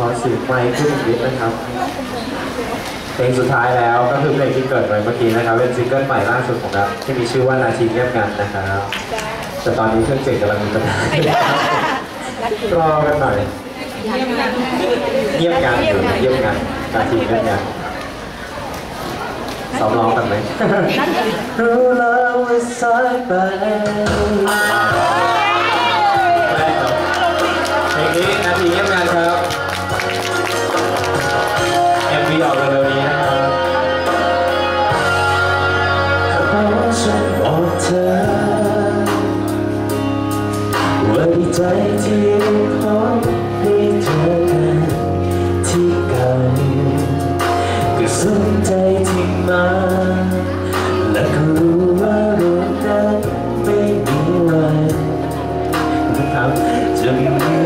ขอเสียงไมค์ขึ้นอีกนิดนะครับ เพลงสุดท้ายแล้วก็คือเพลงที่เกิดไปเมื่อกี้นะครับ เป็นซิงเกิลใหม่ล่าสุดของเราที่มีชื่อว่านาทีเงียบงันนะครับแต่ตอนนี้เครื่องเสียงกำลังมีปัญหารอกันหน่อยเงียบงันอยู่เงียบงันนาทีเงียบงันซ้อมร้องกันไหมรู้แล้วว่าสายไป นะค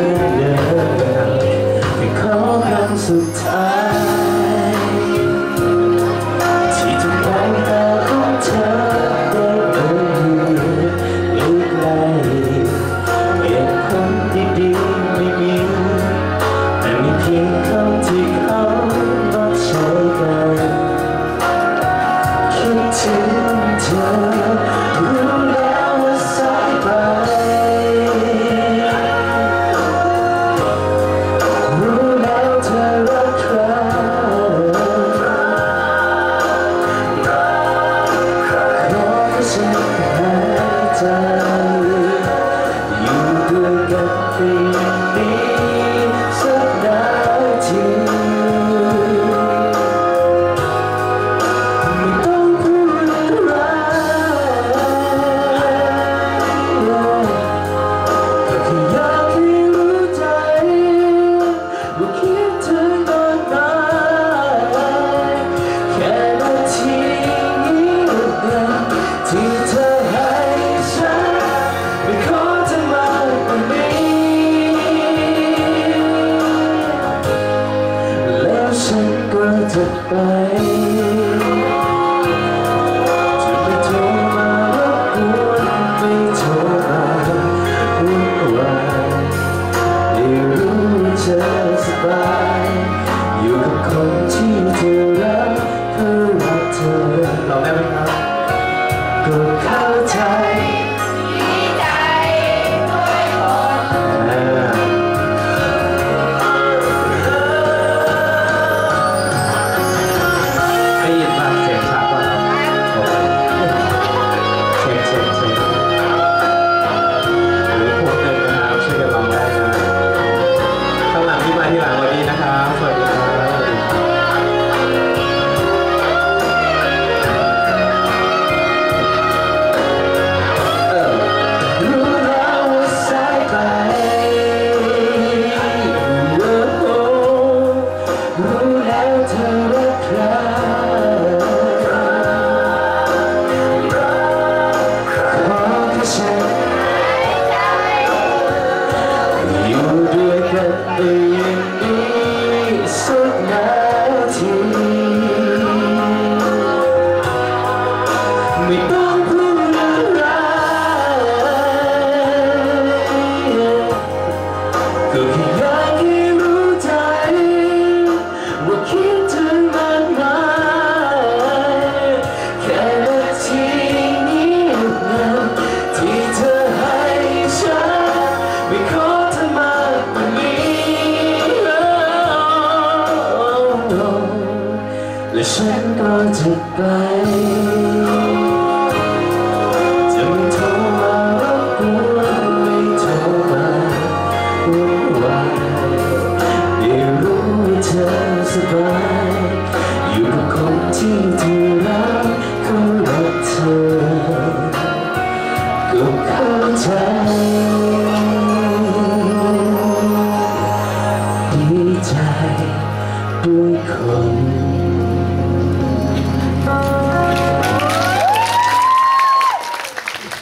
ไปจะไม่โทรมารบกวนไม่โทรมาวุ่นวายได้รู้เธอสบายอยู่กับคนที่เธอรักเพื่อรักเธอลองได้ไหมครับก็เข้า และฉันก็จะไป สบายอยู่กับคนที่เธอรักก็รักเธอก็เข้าใจดีใจด้วยคน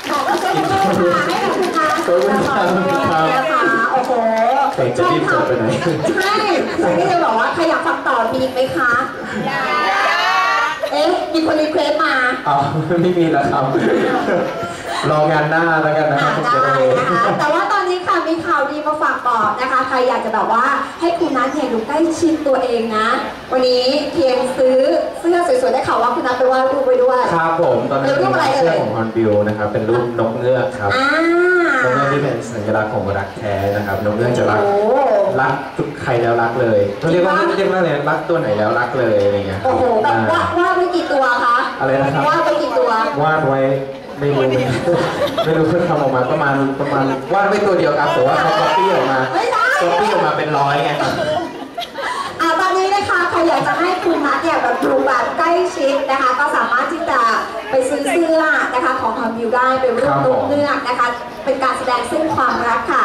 ขอบคุณค่ะให้กับคุณอาขอบคุณครับนะคะโอ้โหเพลงจะรีบจบไปไหน ใช่ฉันก็จะบอกว่าใครอยากฟังต่อมีอีกไหมคะอยากเอ๊ะมีคนรีเควสต์มาอ๋อไม่มีแล้วครับ รองานหน้าแล้วกันนะคอ่ารับได้นะคะแต่ว่าตอนนี้ค่ะมีข่าวดีมาฝากก่อนนะคะ ใครอยากจะแบบว่าให้คุณนัทเนี่ยดูใกล้ชิดตัวเองนะ วันนี้เพียงซื้อเสื้อสวยๆได้ข่าวว่าคุณนัทไปวาดรูปไว้ด้วย ครับผมตอนนั้นเป็นรูปอะไรเอ่ยเสื้อของฮอนบิวนะครับเป็นรูปนกเงือกครับอ่านกเงือกที่เป็นสัญลักษณ์ของรักแท้นะครับนกเงือกจะรักโอ้ รักทุกใครแล้วรักเลยเขาเรียกว่าเรียกว่าอะไรรักตัวไหนแล้วรักเลยอะไรเงี้ยโอ้โหแบบวาดวาดไว้กี่ตัวคะอะไรนะครับวาดไว้กี่ตัววาดไว้ไม่รู้เหมือนกันไม่รู้เพิ่งทำออกมาประมาณประมาณวาดไว้ตัวเดียวครับแต่ว่าเขาก๊อปปี้ออกมาไม่ได้ก๊อปปี้ออกมาเป็นร้อยไงอ่าตอนนี้นะคะใครอยากจะให้คุณนัทเนี่ยแบบดูแบบใกล้ชิดนะคะ ก็สามารถที่จะไปซื้อเสื้อนะคะของทางวิวได้เป็นรูปนกเงือกนะคะ เป็นการแสดงซึ่งความรักค่ะ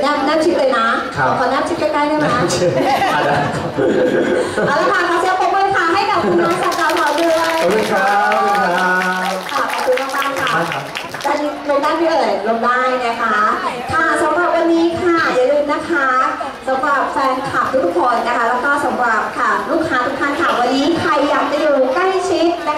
แนบแนบชิดเลยนะขอแนบชิดใกล้ๆได้ไหมเอาละค่ะขอเสียงปรบมือค่ะให้กับคุณน้องสกาวขอด้วยขอบคุณครับค่ะขอบคุณมากๆค่ะจะลงได้พี่เอ๋ยลงได้นะคะ ค่ะสำหรับวันนี้ค่ะอย่าลืมนะคะสำหรับแฟนคลับทุกคนนะคะ แล้วก็สำหรับค่ะลูกค้าทุกท่านค่ะวันนี้ใครอยากจะอยู่ใกล้ชิด